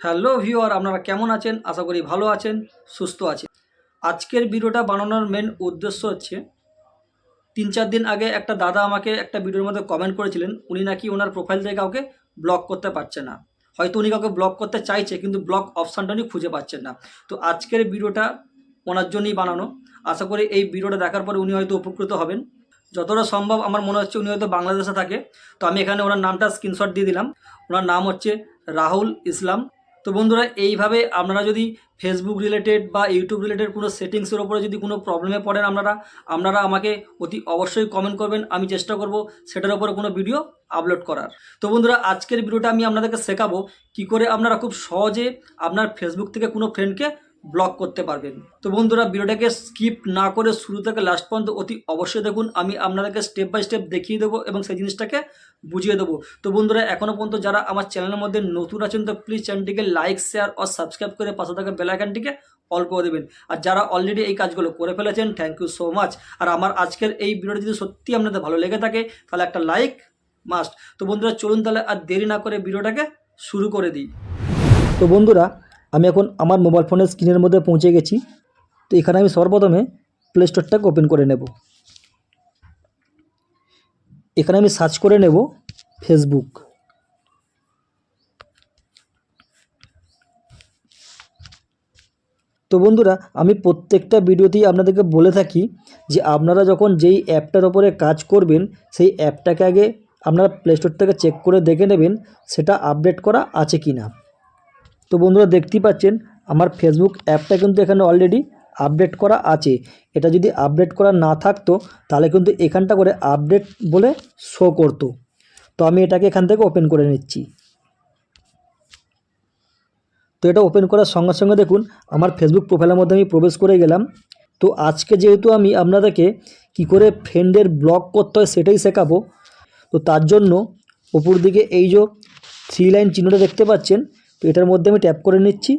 Hello viewer, আপনারা কেমন আছেন? আশা করি ভালো আছেন, সুস্থ আছেন। আজকের ভিডিওটা বানানোর মেন উদ্দেশ্য হচ্ছে, তিন চার দিন আগে একটা দাদা আমাকে একটা ভিডিওর মধ্যে কমেন্ট করেছিলেন, উনি নাকি ওনার প্রোফাইল থেকে কাউকে ব্লক করতে পারছে না। হয়তো উনি কাউকে ব্লক করতে চাইছে, কিন্তু ব্লক অপশানটা উনি খুঁজে পাচ্ছেন না। তো আজকের ভিডিওটা ওনার জন্যই বানানো। আশা করি এই ভিডিওটা দেখার পরে উনি হয়তো উপকৃত হবেন। যতটা সম্ভব আমার মনে হচ্ছে উনি হয়তো বাংলাদেশে থাকে। তো আমি এখানে ওনার নামটা স্ক্রিনশট দিয়ে দিলাম। ওনার নাম হচ্ছে রাহুল ইসলাম। তো বন্ধুরা, এইভাবে আপনারা যদি ফেসবুক রিলেটেড বা ইউটিউব রিলেটেড কোনো সেটিংসের ওপরে যদি কোনো প্রবলেমে পড়েন আপনারা আপনারা আমাকে অতি অবশ্যই কমেন্ট করবেন, আমি চেষ্টা করব সেটার ওপরে কোনো ভিডিও আপলোড করার। তো বন্ধুরা, আজকের ভিডিওটা আমি আপনাদেরকে শেখাবো কি করে আপনারা খুব সহজে আপনার ফেসবুক থেকে কোনো ফ্রেন্ডকে ব্লক করতে পারবেন। তো বন্ধুরা, ভিডিওটাকে স্কিপ না করে শুরু থেকে লাস্ট পর্যন্ত অতি অবশ্যই দেখুন। আমি আপনাদেরকে স্টেপ বাই স্টেপ দেখিয়ে দেবো এবং সেই জিনিসটাকে বুঝিয়ে দেবো। তো বন্ধুরা এখনও পর্যন্ত যারা আমার চ্যানেলের মধ্যে নতুন আছেন, তো প্লিজ চ্যানেলটিকে লাইক শেয়ার ও সাবস্ক্রাইব করে পাশে থাকা বেলাইকানটিকে অল করে দেবেন। আর যারা অলরেডি এই কাজগুলো করে ফেলেছেন থ্যাংক ইউ সো মাচ আর আমার আজকের এই ভিডিওটা যদি সত্যি আপনাদের ভালো লেগে থাকে, তাহলে একটা লাইক মাস্ট তো বন্ধুরা, চলুন তাহলে আর দেরি না করে ভিডিওটাকে শুরু করে দিই। তো বন্ধুরা আমি এখন আমার মোবাইল ফোনের স্ক্রিনের মধ্যে পৌঁছে গেছি। তো এখানে আমি সর্বপ্রথমে প্লে স্টোরটাকে ওপেন করে নেব। এখানে আমি সার্চ করে নেব ফেসবুক তো বন্ধুরা, আমি প্রত্যেকটা ভিডিওতেই আপনাদেরকে বলে থাকি যে আপনারা যখন যেই অ্যাপটার ওপরে কাজ করবেন, সেই অ্যাপটাকে আগে আপনারা প্লে স্টোর থেকে চেক করে দেখে নেবেন, সেটা আপডেট করা আছে কি না তো বন্ধুরা দেখতেই পাচ্ছেন, আমার ফেসবুক অ্যাপটা কিন্তু এখানে অলরেডি আপডেট করা আছে। এটা যদি আপডেট করা না থাকতো, তাহলে কিন্তু এখানটা করে আপডেট বলে শো করতো। তো আমি এটাকে এখান থেকে ওপেন করে নিচ্ছি। তো এটা ওপেন করার সঙ্গে সঙ্গে দেখুন, আমার ফেসবুক প্রোফাইলের মধ্যে আমি প্রবেশ করে গেলাম। তো আজকে যেহেতু আমি আপনাদেরকে কি করে ফ্রেন্ডের ব্লক করতে হয় সেটাই শেখাবো, তো তার জন্য উপর দিকে এই যে থ্রি লাইন চিহ্নটা দেখতে পাচ্ছেন তো এটার মধ্যে আমি ট্যাপ করে নিচ্ছি।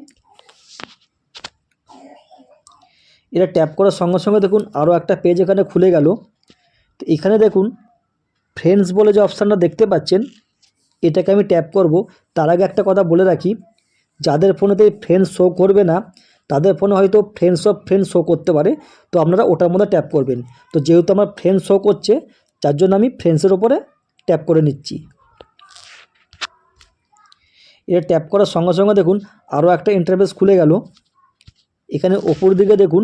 এটা ট্যাপ করার সঙ্গে সঙ্গে দেখুন আরও একটা পেজ এখানে খুলে গেল। তো এখানে দেখুন ফ্রেন্ডস বলে যে অপশানটা দেখতে পাচ্ছেন, এটাকে আমি ট্যাপ করব। তার আগে একটা কথা বলে রাখি, যাদের ফোনেতে ফ্রেন্ডস শো করবে না, তাদের ফোনে হয়তো ফ্রেন্ডস অফ ফ্রেন্ডস শো করতে পারে। তো আপনারা ওটার মধ্যে ট্যাপ করবেন। তো যেহেতু আমার ফ্রেন্ডস শো করছে, যার জন্য আমি ফ্রেন্ডসের ওপরে ট্যাপ করে নিচ্ছি। এটা ট্যাপ করার সঙ্গে সঙ্গে দেখুন আরও একটা ইন্টারফেস খুলে গেল। এখানে ওপর দিকে দেখুন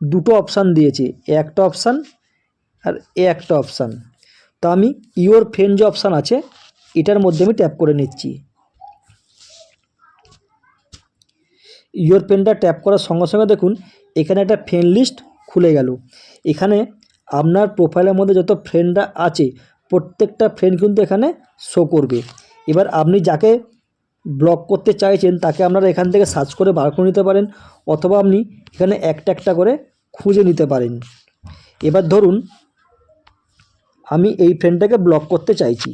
দুটো অপশান দিয়েছে, একটা অপশান আর এ একটা অপশান তো আমি ইওর ফ্রেন্ড যে অপশান আছে, এটার মধ্যে আমি ট্যাপ করে নিচ্ছি। ইওর পেনটা ট্যাপ করার সঙ্গে সঙ্গে দেখুন এখানে একটা ফ্রেন্ড লিস্ট খুলে গেল। এখানে আপনার প্রোফাইলের মধ্যে যত ফ্রেন্ডরা আছে, প্রত্যেকটা ফ্রেন্ড কিন্তু এখানে শো করবে। এবার আপনি যাকে ব্লক করতে চাইছেন, তাকে আপনারা এখান থেকে সার্চ করে বার করে নিতে পারেন, অথবা আপনি এখানে একটা একটা করে খুঁজে নিতে পারেন। এবার ধরুন, আমি এই ফ্রেন্ডটাকে ব্লক করতে চাইছি।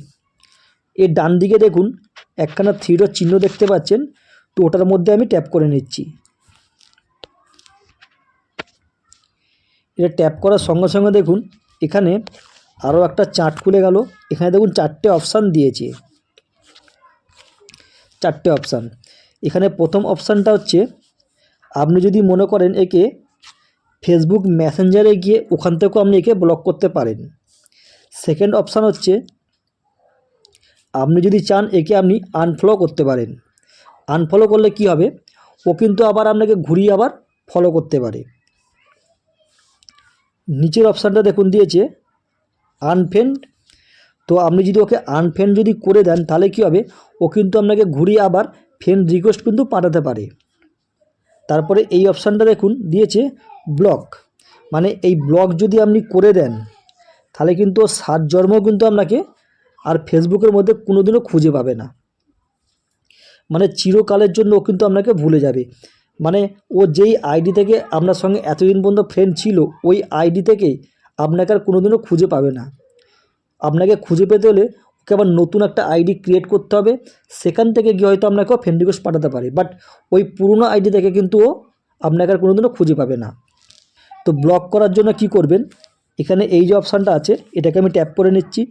এর ডান দিকে দেখুন, একখানা থ্রিডোর চিহ্ন দেখতে পাচ্ছেন, তো ওটার মধ্যে আমি ট্যাপ করে নিচ্ছি। এটা ট্যাপ করার সঙ্গে সঙ্গে দেখুন, এখানে আরও একটা চার্ট খুলে গেল। এখানে দেখুন, চারটে অপশান দিয়েছে। চারটে অপশান এখানে প্রথম অপশানটা হচ্ছে, আপনি যদি মনে করেন একে ফেসবুক মেসেঞ্জারে গিয়ে ওখান থেকেও আপনি একে ব্লক করতে পারেন। সেকেন্ড অপশান হচ্ছে, আপনি যদি চান একে আপনি আনফলো করতে পারেন। আনফলো করলে কি হবে? ও কিন্তু আবার আপনাকে ঘুরিয়ে আবার ফলো করতে পারে। নিচের অপশানটা দেখুন দিয়েছে আনফ্রেন্ড তো আপনি যদি ওকে আনফ্রেন্ড যদি করে দেন, তাহলে কি হবে? ও কিন্তু আপনাকে ঘুরিয়ে আবার ফ্রেন্ড রিকোয়েস্ট কিন্তু পাঠাতে পারে। তারপরে এই অপশানটা দেখুন, দিয়েছে ব্লক মানে এই ব্লক যদি আপনি করে দেন, তাহলে কিন্তু সাত জন্ম কিন্তু আপনাকে আর ফেসবুকের মধ্যে কোনোদিনও খুঁজে পাবে না। মানে চিরকালের জন্য ও কিন্তু আপনাকে ভুলে যাবে। মানে ও যেই আইডি থেকে আপনার সঙ্গে এতদিন পর্যন্ত ফ্রেন্ড ছিল, ওই আইডি থেকে আপনাকে আর কোনোদিনও খুঁজে পাবে না। আপনাকে খুঁজে পেতে হলে ওকে আবার নতুন একটা আইডি ক্রিয়েট করতে হবে। সেখান থেকে গিয়ে হয়তো আপনাকে ফ্রেন্ড রিকোয়েস্ট পাঠাতে পারে। বাট ওই পুরনো আইডি থেকে কিন্তু ও আপনাকে আর কোনোদিনও খুঁজে পাবে না। তো ব্লক করার জন্য কি করবেন? এখানে এই যে অপশানটা আছে, এটাকে আমি ট্যাপ করে নিচ্ছি।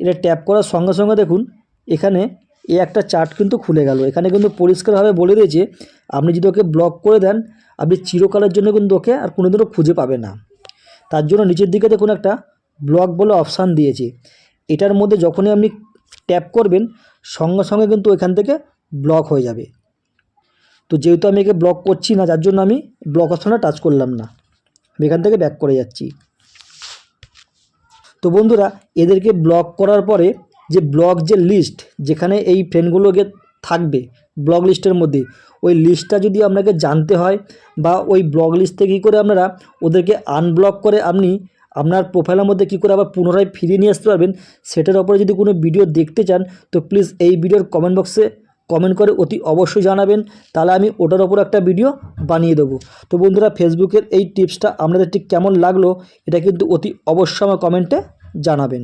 এটা ট্যাপ করার সঙ্গে সঙ্গে দেখুন, এখানে এই একটা চার্ট কিন্তু খুলে গেল। এখানে কিন্তু পরিষ্কারভাবে বলে দিয়েছে, আপনি যদি ওকে ব্লক করে দেন, আপনি চিরকালের জন্য কিন্তু ওকে আর কোনোদিনও খুঁজে পাবে না। তার জন্য নিচের দিকে দেখুন একটা ব্লক বলে অপশান দিয়েছে। এটার মধ্যে যখনই আপনি ট্যাপ করবেন, সঙ্গে সঙ্গে কিন্তু এখান থেকে ব্লক হয়ে যাবে। তো যেহেতু আমি একে ব্লক করছি না, যার জন্য আমি ব্লক অপশানটা টাচ করলাম না। আমি এখান থেকে ব্যাক করে যাচ্ছি। তো বন্ধুরা, এদেরকে ব্লক করার পরে যে ব্লক যে লিস্ট যেখানে এই ফ্রেন্ডগুলোকে থাকবে ব্লক লিস্টের মধ্যে। ওই লিস্টটা যদি আপনাকে জানতে হয় বা ওই ব্লক লিস্ট কী করে আপনারা ওদেরকে আনব্লক করে আপনি আপনার প্রোফাইলের মধ্যে কী করে আবার পুনরায় ফিরিয়ে নিয়ে আসতে পারবেন, সেটার ওপরে যদি কোনো ভিডিও দেখতে চান, তো প্লিজ এই ভিডিওর কমেন্ট বক্সে কমেন্ট করে অতি অবশ্যই জানাবেন। তাহলে আমি ওটার ওপর একটা ভিডিও বানিয়ে দেবো। তো বন্ধুরা ফেসবুকের এই টিপসটা আপনাদের ঠিক কেমন লাগল, এটা কিন্তু অতি অবশ্যই আমার কমেন্টে জানাবেন।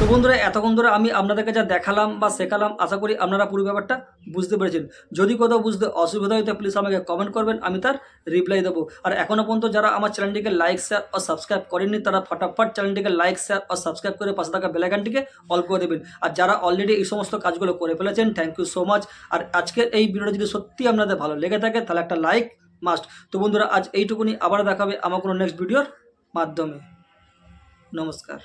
তো বন্ধুরা, এতক্ষণ ধরে আমি আপনাদেরকে যা দেখালাম বা শেখালাম, আশা করি আপনারা পুরো ব্যাপারটা বুঝতে পেরেছেন। যদি কোথাও বুঝতে অসুবিধা হয়, তো প্লিজ আমাকে কমেন্ট করবেন, আমি তার রিপ্লাই দেবো। আর এখনও পর্যন্ত যারা আমার চ্যানেলটিকে লাইক শেয়ার ও সাবস্ক্রাইব করেননি, তারা ফটাফট চ্যানেলটিকে লাইক শেয়ার ও সাবস্ক্রাইব করে পাশে থাকা বেলাইকানটিকে অল করে দেবেন। আর যারা অলরেডি এই সমস্ত কাজগুলো করে ফেলেছেন থ্যাংক ইউ সো মাচ আর আজকের এই ভিডিওটা যদি সত্যি আপনাদের ভালো লেগে থাকে, তাহলে একটা লাইক মাস্ট তো বন্ধুরা, আজ এইটুকুনি, আবার দেখাবে আমার কোনো নেক্সট ভিডিওর মাধ্যমে। নমস্কার।